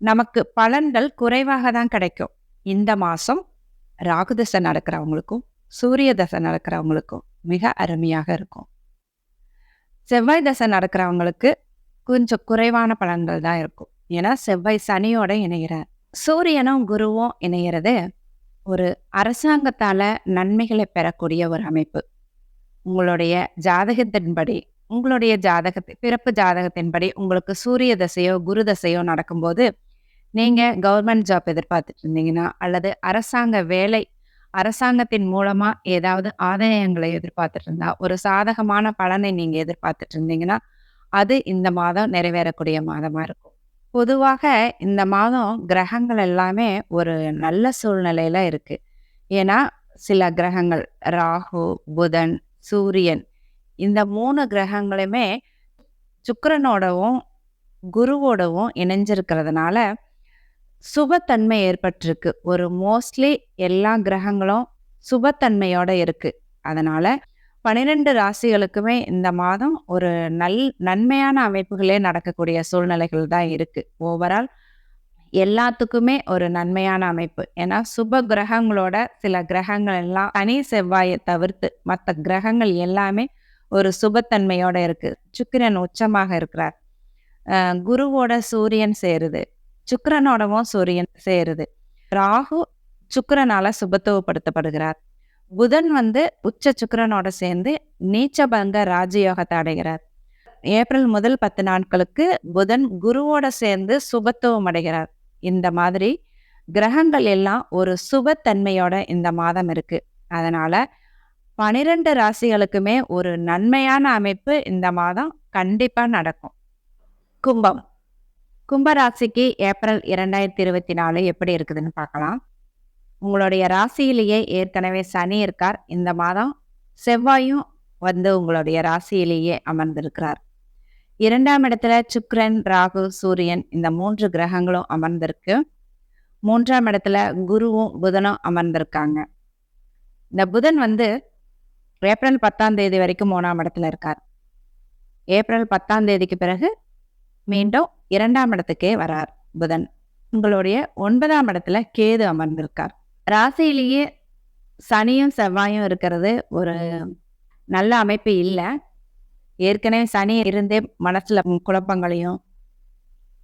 நமக்கு பலன்கள் குறைவாக தான் கிடைக்கும். இந்த மாதம் ராகுதசை நடக்கிறவங்களுக்கும் சூரிய தசை நடக்கிறவங்களுக்கும் மிக அருமையாக இருக்கும். செவ்வாய் தசை நடக்கிறவங்களுக்கு கொஞ்சம் குறைவான பலன்கள் தான் இருக்கும். ஏன்னா செவ்வாய் சனியோட இணைகிறார் சூரியனும் குருவும் இணைகிறது ஒரு அரசாங்கத்தால் நன்மைகளை பெறக்கூடிய ஒரு அமைப்பு. உங்களுடைய ஜாதகத்தின்படி உங்களுடைய ஜாதகத்தை பிறப்பு ஜாதகத்தின்படி உங்களுக்கு சூரிய தசையோ குரு தசையோ நடக்கும்போது நீங்கள் கவர்மெண்ட் ஜாப் எதிர்பார்த்துட்டு இருந்தீங்கன்னா அல்லது அரசாங்க வேலை அரசாங்கத்தின் மூலமாக ஏதாவது ஆதாயங்களை எதிர்பார்த்துட்டு இருந்தா ஒரு சாதகமான பலனை நீங்கள் எதிர்பார்த்துட்டு இருந்தீங்கன்னா அது இந்த மாதம் நிறைவேறக்கூடிய மாதமாக இருக்கும். பொதுவாக இந்த மாதம் கிரகங்கள் எல்லாமே ஒரு நல்ல சூழ்நிலையில் இருக்குது ஏன்னா சில கிரகங்கள் ராகு புதன் சூரியன் இந்த மூணு கிரகங்களுமே சுக்கரனோடவும் குருவோடவும் இணைஞ்சிருக்கிறதுனால சுபத்தன்மை ஏற்பட்டிருக்கு. ஒரு மோஸ்ட்லி எல்லா கிரகங்களும் சுபத்தன்மையோட இருக்கு. அதனால பன்னிரெண்டு ராசிகளுக்குமே இந்த மாதம் ஒரு நல் நன்மையான அமைப்புகளே நடக்கக்கூடிய சூழ்நிலைகள் தான் இருக்கு. ஓவரால் எல்லாத்துக்குமே ஒரு நன்மையான அமைப்பு. ஏன்னா சுப கிரகங்களோட சில கிரகங்கள் எல்லாம் தனி செவ்வாயை தவிர்த்து மற்ற கிரகங்கள் எல்லாமே ஒரு சுபத்தன்மையோட இருக்கு. சுக்கிரன் உச்சமாக இருக்கிறார். குருவோட சூரியன் சேருது. சுக்கரனோடவும் சூரியன் சேருது. ராகு சுக்கரனால சுபத்துவப்படுத்தப்படுகிறார். புதன் வந்து உச்ச சுக்கரனோட சேர்ந்து நீச்சபங்க ராஜயோகத்தை அடைகிறார். ஏப்ரல் முதல் பத்து நாட்களுக்கு புதன் குருவோட சேர்ந்து சுபத்துவம் அடைகிறார். இந்த மாதிரி கிரகங்கள் எல்லாம் ஒரு சுபத்தன்மையோட இந்த மாதம் இருக்கு. அதனால பனிரெண்டு ராசிகளுக்குமே ஒரு நன்மையான அமைப்பு இந்த மாதம் கண்டிப்பாக நடக்கும். கும்பம். கும்பராசிக்கு ஏப்ரல் இரண்டாயிரத்தி இருபத்தி நாலு எப்படி இருக்குதுன்னு பார்க்கலாம். உங்களுடைய ராசியிலேயே ஏற்கனவே சனி இருக்கார். இந்த மாதம் செவ்வாயும் வந்து உங்களுடைய ராசியிலேயே அமர்ந்திருக்கிறார். இரண்டாம் இடத்துல சுக்ரன் ராகு சூரியன் இந்த மூன்று கிரகங்களும் அமர்ந்திருக்கு. மூன்றாம் இடத்துல குருவும் புதனும் அமர்ந்திருக்காங்க. இந்த புதன் வந்து ஏப்ரல் பத்தாம் தேதி வரைக்கும் மூணாம் இடத்துல இருக்கார். ஏப்ரல் பத்தாம் தேதிக்கு பிறகு மீண்டும் இரண்டாம் இடத்துக்கே வரார் புதன். உங்களுடைய ஒன்பதாம் இடத்துல கேது அமர்ந்திருக்கார். ராசியிலேயே சனியும் செவ்வாயும் இருக்கிறது ஒரு நல்ல அமைப்பு இல்லை. ஏற்கனவே சனி இருந்தே மனசுல குழப்பங்களையும்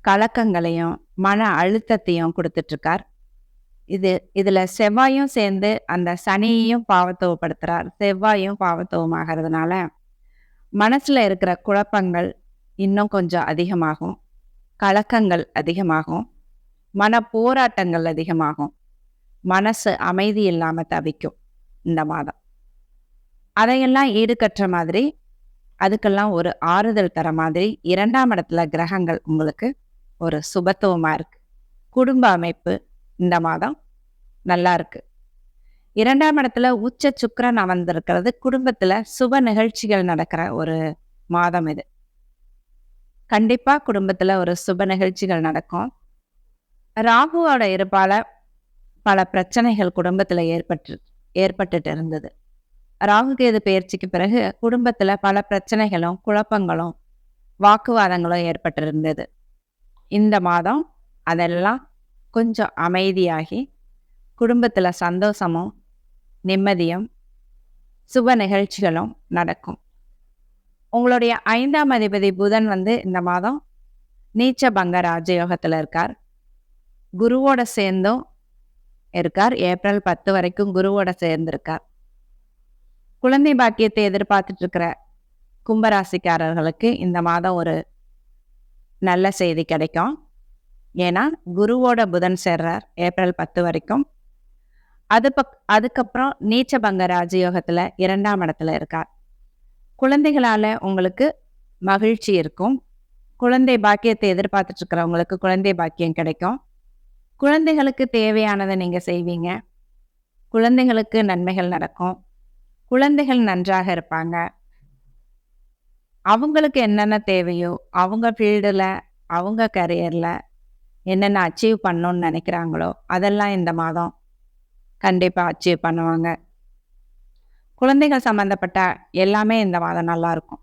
கலக்கங்களையும் மன அழுத்தத்தையும் கொடுத்துட்ருக்கார் இது இதுல செவ்வாயும் சேர்ந்து அந்த சனியையும் பாவத்துவப்படுத்துறார் செவ்வாயும் பாவத்துவமாகிறதுனால மனசுல இருக்கிற குழப்பங்கள் இன்னும் கொஞ்சம் அதிகமாகும். கலக்கங்கள் அதிகமாகும். மன போராட்டங்கள் அதிகமாகும். மனசு அமைதி இல்லாம தவிக்கும் இந்த மாதம். அதையெல்லாம் ஈடுகட்டுற மாதிரி அதுக்கெல்லாம் ஒரு ஆறுதல் தர மாதிரி இரண்டாம் இடத்துல கிரகங்கள் உங்களுக்கு ஒரு சுபத்துவமா இருக்கு. குடும்ப அமைப்பு இந்த மாதம் நல்லா இருக்கு. இரண்டாம் இடத்துல உச்ச சுக்கரன் அமர்ந்திருக்கிறது. குடும்பத்துல சுப நிகழ்ச்சிகள் நடக்கிற ஒரு மாதம் இது. கண்டிப்பா குடும்பத்துல ஒரு சுப நிகழ்ச்சிகள் நடக்கும். ராகுவோட இருப்பால பல பிரச்சனைகள் குடும்பத்துல ஏற்பட்டு ஏற்பட்டுட்டு இருந்தது. ராகுகேது பயிற்சிக்கு பிறகு குடும்பத்துல பல பிரச்சனைகளும் குழப்பங்களும் வாக்குவாதங்களும் ஏற்பட்டிருந்தது இந்த மாதம் அதெல்லாம் கொஞ்சம் அமைதியாகி குடும்பத்தில் சந்தோஷமும் நிம்மதியும் சுப நிகழ்ச்சிகளும் நடக்கும். உங்களுடைய ஐந்தாம் அதிபதி புதன் வந்து இந்த மாதம் நீச்ச பங்க ராஜயோகத்தில் இருக்கார். குருவோட சேர்ந்தும் இருக்கார். ஏப்ரல் பத்து வரைக்கும் குருவோட சேர்ந்திருக்கார். குழந்தை பாக்கியத்தை எதிர்பார்த்துட்டு இருக்கிற கும்பராசிக்காரர்களுக்கு இந்த மாதம் ஒரு நல்ல செய்தி கிடைக்கும். ஏன்னா குருவோட புதன் சேர்றார் ஏப்ரல் பத்து வரைக்கும். அது பக் அதுக்கப்புறம் நீச்சபங்க ராஜயோகத்துல இரண்டாம் இடத்துல இருக்கார். குழந்தைகளால உங்களுக்கு மகிழ்ச்சி இருக்கும். குழந்தை பாக்கியத்தை எதிர்பார்த்துட்டு இருக்கிறவங்களுக்கு குழந்தை பாக்கியம் கிடைக்கும். குழந்தைகளுக்கு தேவையானதை நீங்க செய்வீங்க. குழந்தைகளுக்கு நன்மைகள் நடக்கும். குழந்தைகள் நன்றாக இருப்பாங்க. அவங்களுக்கு என்னென்ன தேவையோ அவங்க ஃபீல்டில் அவங்க கரியரில் என்னென்ன அச்சீவ் பண்ணணும்னு நினைக்கிறாங்களோ அதெல்லாம் இந்த மாதம் கண்டிப்பாக அச்சீவ் பண்ணுவாங்க. குழந்தைகள் சம்மந்தப்பட்ட எல்லாமே இந்த மாதம் நல்லா இருக்கும்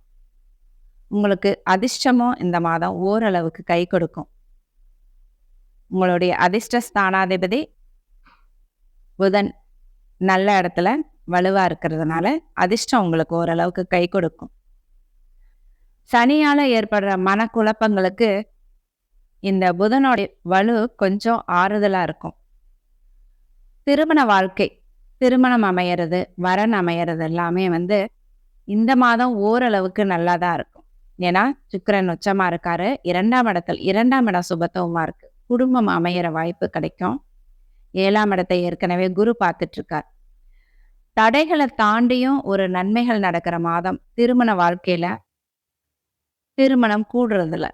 உங்களுக்கு அதிர்ஷ்டமும் இந்த மாதம் ஓரளவுக்கு கை கொடுக்கும். உங்களுடைய அதிர்ஷ்ட ஸ்தானாதிபதி புதன் நல்ல இடத்துல வலுவாக இருக்கிறதுனால அதிர்ஷ்டம் உங்களுக்கு ஓரளவுக்கு கை கொடுக்கும். சனியால ஏற்படுற மனக்குழப்பங்களுக்கு இந்த புதனோட வலு கொஞ்சம் ஆறுதலா இருக்கும். திருமண வாழ்க்கை திருமணம் அமையிறது வரன் அமையறது எல்லாமே வந்து இந்த மாதம் ஓரளவுக்கு நல்லா தான் இருக்கும். ஏன்னா சுக்கிரன் உச்சமா இருக்காரு. இரண்டாம் இடத்தில் இரண்டாம் இடம் சுபத்துவமாக இருக்கு. குடும்பம் அமையிற வாய்ப்பு கிடைக்கும். ஏழாம் இடத்தை ஏற்கனவே குரு பார்த்துட்டு இருக்கார் தடைகளை தாண்டியும் ஒரு நன்மைகள் நடக்கிற மாதம் திருமண வாழ்க்கையில திருமணம் கூடுறதுல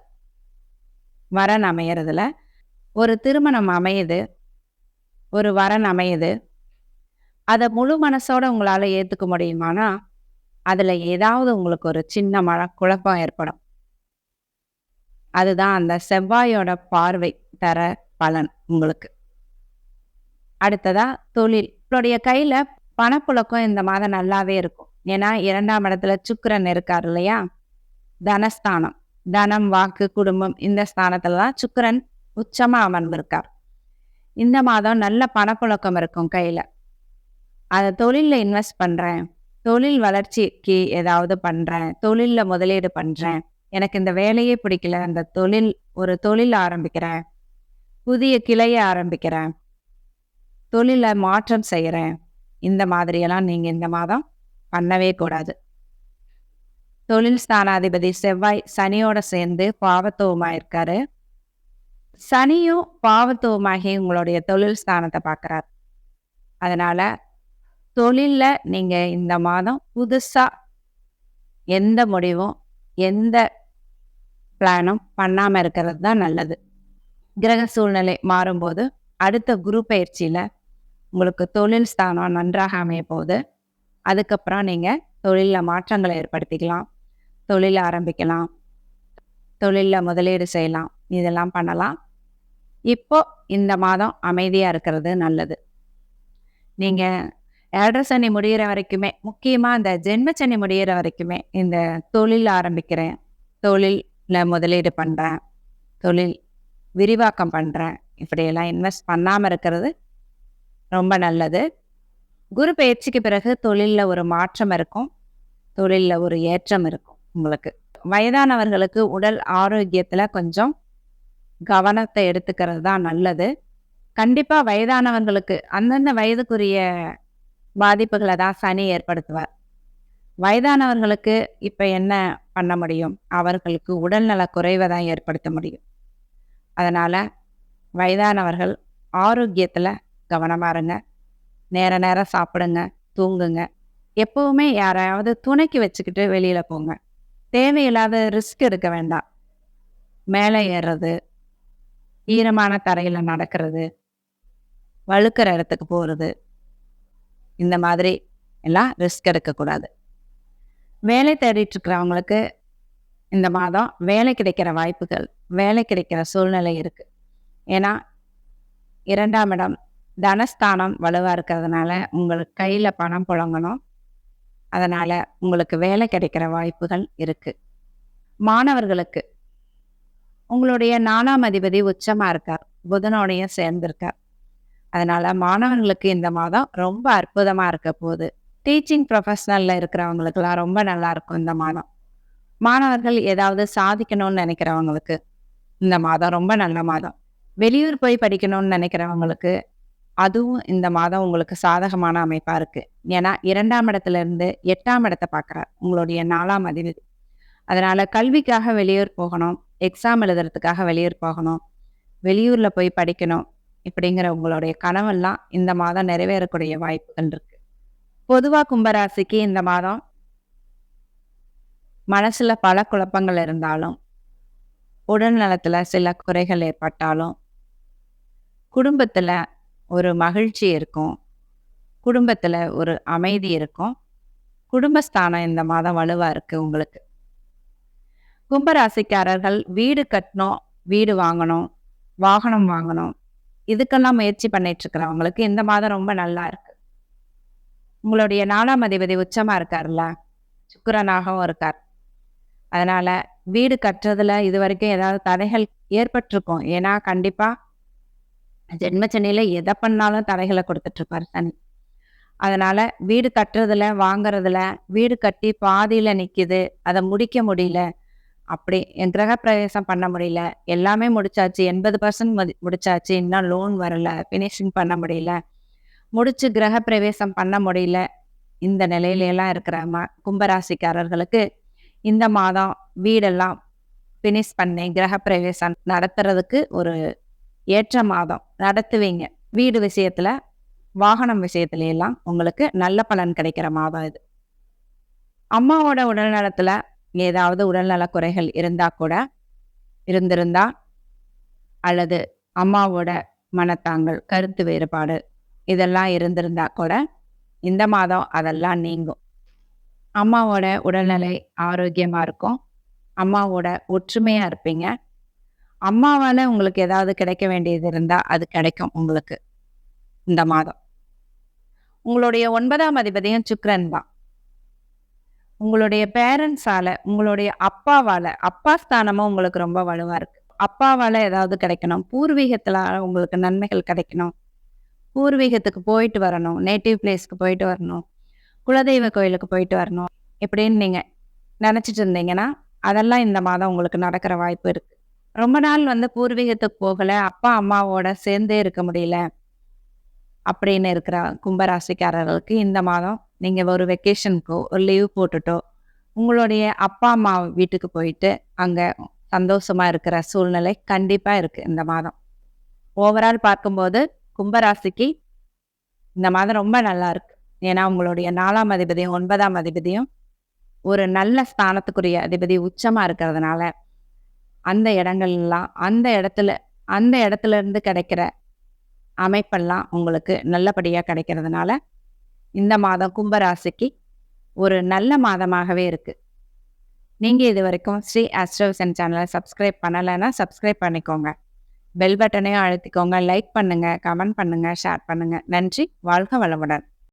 வரன் அமையறதுல. ஒரு திருமணம் அமையுது. ஒரு வரன் அமையுது. அதை முழு மனசோட உங்களால் ஏற்றுக்க முடியுமானா அதில் ஏதாவது உங்களுக்கு ஒரு சின்ன மழ குழப்பம் ஏற்படும். அதுதான் அந்த செவ்வாயோட பார்வை தர பலன் உங்களுக்கு. அடுத்ததா தொழில். உங்களுடைய கையில பணப்புழக்கம் இந்த மாதம் நல்லாவே இருக்கும். ஏன்னா இரண்டாம் இடத்துல சுக்கரன் இருக்கார் இல்லையா? தனஸ்தானம். தனம் வாக்கு குடும்பம் இந்த ஸ்தானத்துல தான் சுக்கரன் உச்சமா அமர்ந்திருக்கார். இந்த மாதம் நல்ல பணப்புழக்கம் இருக்கும் கையில. அதை தொழிலில் இன்வெஸ்ட் பண்றேன். தொழில் வளர்ச்சிக்கு ஏதாவது பண்றேன். தொழில்ல முதலீடு பண்றேன். எனக்கு இந்த வேலையே பிடிக்கல. அந்த தொழில் ஒரு தொழில் ஆரம்பிக்கிறேன். புதிய கிளையை ஆரம்பிக்கிறேன். தொழிலை மாற்றம் செய்கிறேன் இந்த மாதிரியெல்லாம் நீங்கள் இந்த மாதம் பண்ணவே கூடாது. தொழில் ஸ்தானாதிபதி செவ்வாய் சனியோட சேர்ந்து பாவத்துவமா இருக்காரு சனியும் பாவத்துவமாகி உங்களுடைய தொழில் ஸ்தானத்தை பார்க்குறாரு. அதனால தொழிலில் நீங்கள் இந்த மாதம் புதுசாக எந்த முடிவும் எந்த பிளானும் பண்ணாமல் இருக்கிறது தான் நல்லது. கிரக சூழ்நிலை மாறும்போது அடுத்த குரு பயிற்சியில் உங்களுக்கு தொழில் ஸ்தானம் நன்றாக அமைய போகுது அதுக்கப்புறம் நீங்கள் தொழிலில் மாற்றங்களை ஏற்படுத்திக்கலாம். தொழில் ஆரம்பிக்கலாம். தொழிலில் முதலீடு செய்யலாம். இதெல்லாம் பண்ணலாம். இப்போ இந்த மாதம் அமைதியாக இருக்கிறது நல்லது. நீங்கள் ஏழரசனி முடிகிற முடியிற வரைக்குமே முக்கியமாக இந்த ஜென்மச்சனி முடிகிற முடியிற வரைக்குமே இந்த தொழில் ஆரம்பிக்கிறேன். தொழிலில் முதலீடு பண்ணுறேன் தொழில் விரிவாக்கம் பண்ணுறேன் இப்படியெல்லாம் இன்வெஸ்ட் பண்ணாமல் இருக்கிறது ரொம்ப நல்லது. குரு பயிற்சிக்கு பிறகு தொழிலில் ஒரு மாற்றம் இருக்கும். தொழிலில் ஒரு ஏற்றம் இருக்கும். உங்களுக்கு. வயதானவர்களுக்கு உடல் ஆரோக்கியத்தில் கொஞ்சம் கவனத்தை எடுத்துக்கிறது தான் நல்லது. கண்டிப்பாக வயதானவர்களுக்கு அந்தந்த வயதுக்குரிய பாதிப்புகளை தான் சனி ஏற்படுத்துவார். வயதானவர்களுக்கு இப்போ என்ன பண்ண முடியும்? அவர்களுக்கு உடல்நல குறைவை தான் ஏற்படுத்த முடியும். அதனால் வயதானவர்கள் ஆரோக்கியத்தில் கவனமாக இருங்க. நேர நேரம் சாப்பிடுங்க தூங்குங்க. எப்பவுமே யாரையாவது துணைக்கு வச்சுக்கிட்டு வெளியில் போங்க. தேவையில்லாத ரிஸ்க் எடுக்க வேண்டாம். மேலே ஏறுறது ஈரமான தரையில் நடக்கிறது வழுக்கிற இடத்துக்கு போகிறது இந்த மாதிரி எல்லாம் ரிஸ்க் எடுக்கக்கூடாது. வேலை தேடிட்டு இருக்கிறவங்களுக்கு இந்த மாதம் வேலை கிடைக்கிற வாய்ப்புகள் வேலை கிடைக்கிற சூழ்நிலை இருக்குது ஏன்னா இரண்டாம் இடம் தனஸ்தானம் வலுவாக இருக்கிறதுனால உங்களுக்கு கையில் பணம் புழங்கணும். அதனால் உங்களுக்கு வேலை கிடைக்கிற வாய்ப்புகள் இருக்குது மாணவர்களுக்கு உங்களுடைய நாலாம் அதிபதி உச்சமாக இருக்கார். புதனோடையும் சேர்ந்திருக்கார். அதனால் மாணவர்களுக்கு இந்த மாதம் ரொம்ப அற்புதமாக இருக்க போகுது. டீச்சிங் ப்ரொஃபஷனலில் இருக்கிறவங்களுக்கெல்லாம் ரொம்ப நல்லா இருக்கும் இந்த மாதம். மாணவர்கள் ஏதாவது சாதிக்கணும்னு நினைக்கிறவங்களுக்கு இந்த மாதம் ரொம்ப நல்ல மாதம். வெளியூர் போய் படிக்கணும்னு நினைக்கிறவங்களுக்கு அதுவும் இந்த மாதம் உங்களுக்கு சாதகமான அமைப்பா இருக்கு. ஏன்னா இரண்டாம் இடத்துல இருந்து எட்டாம் இடத்த பார்க்குறார். உங்களுடைய நாலாம் அதிபதி. அதனால கல்விக்காக வெளியூர் போகணும். எக்ஸாம் எழுதுறதுக்காக வெளியூர் போகணும். வெளியூர்ல போய் படிக்கணும். இப்படிங்கிற உங்களுடைய கனவெல்லாம் இந்த மாதம் நிறைவேறக்கூடிய வாய்ப்புகள் இருக்கு. பொதுவா கும்பராசிக்கு இந்த மாதம் மனசுல பல குழப்பங்கள் இருந்தாலும், உடல் நலத்துல சில குறைகள் ஏற்பட்டாலும், குடும்பத்துல ஒரு மகிழ்ச்சி இருக்கும். குடும்பத்தில் ஒரு அமைதி இருக்கும். குடும்பஸ்தானம் இந்த மாதம் வலுவாக இருக்குது உங்களுக்கு. கும்பராசிக்காரர்கள் வீடு கட்டணும், வீடு வாங்கணும், வாகனம் வாங்கணும். இதுக்கெல்லாம் முயற்சி பண்ணிட்டு இருக்கிறவங்களுக்கு இந்த மாதம் ரொம்ப நல்லா இருக்கு. உங்களுடைய 4ஆம் அதிபதி உச்சமா இருக்கார்ல, சுக்கரனாகவும் இருக்கார். அதனால வீடு கட்டுறதுல இதுவரைக்கும் ஏதாவது தடைகள் ஏற்பட்டிருக்கும். ஏன்னா கண்டிப்பா ஜென்மச்சனியில எதை பண்ணாலும் தடைகளை கொடுத்துட்ருப்பார் சனி. அதனால வீடு கட்டுறதுல, வாங்குறதுல, வீடு கட்டி பாதியில் நிற்கிது அதை முடிக்க முடியல. அப்படி என் கிரகப்பிரவேசம் பண்ண முடியல. எல்லாமே முடிச்சாச்சு. 80% மதி முடிச்சாச்சு. இன்னும் லோன் வரல. ஃபினிஷிங் பண்ண முடியல. முடிச்சு கிரகப்பிரவேசம் பண்ண முடியல. இந்த நிலையிலலாம் இருக்கிற ம கும்பராசிக்காரர்களுக்கு இந்த மாதம் வீடெல்லாம் ஃபினிஷ் பண்ணி கிரகப்பிரவேசம் நடத்துறதுக்கு ஒரு ஏற்ற மாதம். நடத்துவீங்க. வீடு விஷயத்துல, வாகனம் விஷயத்துல எல்லாம் உங்களுக்கு நல்ல பலன் கிடைக்கிற மாதம் இது. அம்மாவோட உடல்நலத்துல ஏதாவது உடல்நலக் குறைகள் இருந்தா கூட இருந்திருந்தா அல்லது அம்மாவோட மனத்தாங்கல், கருத்து வேறுபாடு இதெல்லாம் இருந்திருந்தா கூட இந்த மாதம் அதெல்லாம் நீங்கும். அம்மாவோட உடல்நிலை ஆரோக்கியமா இருக்கும். அம்மாவோட ஒற்றுமையா இருப்பீங்க. அம்மாவால் உங்களுக்கு ஏதாவது கிடைக்க வேண்டியது இருந்தால் அது கிடைக்கும் உங்களுக்கு. இந்த மாதம். உங்களுடைய ஒன்பதாம் அதிபதியும் சுக்ரன் தான். உங்களுடைய பேரண்ட்ஸால, உங்களுடைய அப்பாவால, அப்பா ஸ்தானமும் உங்களுக்கு ரொம்ப வலுவா இருக்கு. அப்பாவால ஏதாவது கிடைக்கணும். பூர்வீகத்துல உங்களுக்கு நன்மைகள் கிடைக்கணும். பூர்வீகத்துக்கு போயிட்டு வரணும். நேட்டிவ் பிளேஸ்க்கு போயிட்டு வரணும். குலதெய்வ கோயிலுக்கு போயிட்டு வரணும். இப்படின்னு நீங்க நினைச்சிட்டு இருந்தீங்கன்னா, அதெல்லாம் இந்த மாதம் உங்களுக்கு நடக்கிற வாய்ப்பு இருக்கு. ரொம்ப நாள் வந்து பூர்வீகத்துக்கு போகல. அப்பா, அம்மாவோட சேர்ந்தே இருக்க முடியல. அப்படின்னு இருக்கிற கும்பராசிக்காரர்களுக்கு இந்த மாதம் நீங்கள் ஒரு வெக்கேஷனுக்கோ, ஒரு லீவ் போட்டுட்டோ, உங்களுடைய அப்பா, அம்மா வீட்டுக்கு போயிட்டு அங்கே சந்தோஷமா இருக்கிற சூழ்நிலை கண்டிப்பாக இருக்குது இந்த மாதம். ஓவரால் பார்க்கும்போது கும்பராசிக்கு இந்த மாதம் ரொம்ப நல்லா இருக்கு. ஏன்னா உங்களுடைய நாலாம் அதிபதியும், ஒன்பதாம் அதிபதியும் ஒரு நல்ல ஸ்தானத்துக்குரிய அதிபதி உச்சமாக இருக்கிறதுனால, அந்த இடங்கள்லாம் அந்த இடத்துல அந்த இடத்துல இருந்து கிடைக்கிற அமைப்பெல்லாம் உங்களுக்கு நல்லபடியாக கிடைக்கிறதுனால, இந்த மாதம் கும்பராசிக்கு ஒரு நல்ல மாதமாகவே இருக்குது நீங்கள் இது வரைக்கும் ஸ்ரீ அஸ்ட்ரோசன் சேனலை சப்ஸ்கிரைப் பண்ணலைன்னா சப்ஸ்கிரைப் பண்ணிக்கோங்க. பெல் பட்டனையும் அழுத்திக்கோங்க. லைக் பண்ணுங்கள் கமெண்ட் பண்ணுங்கள் ஷேர் பண்ணுங்கள் நன்றி. வாழ்க வளமுடன்.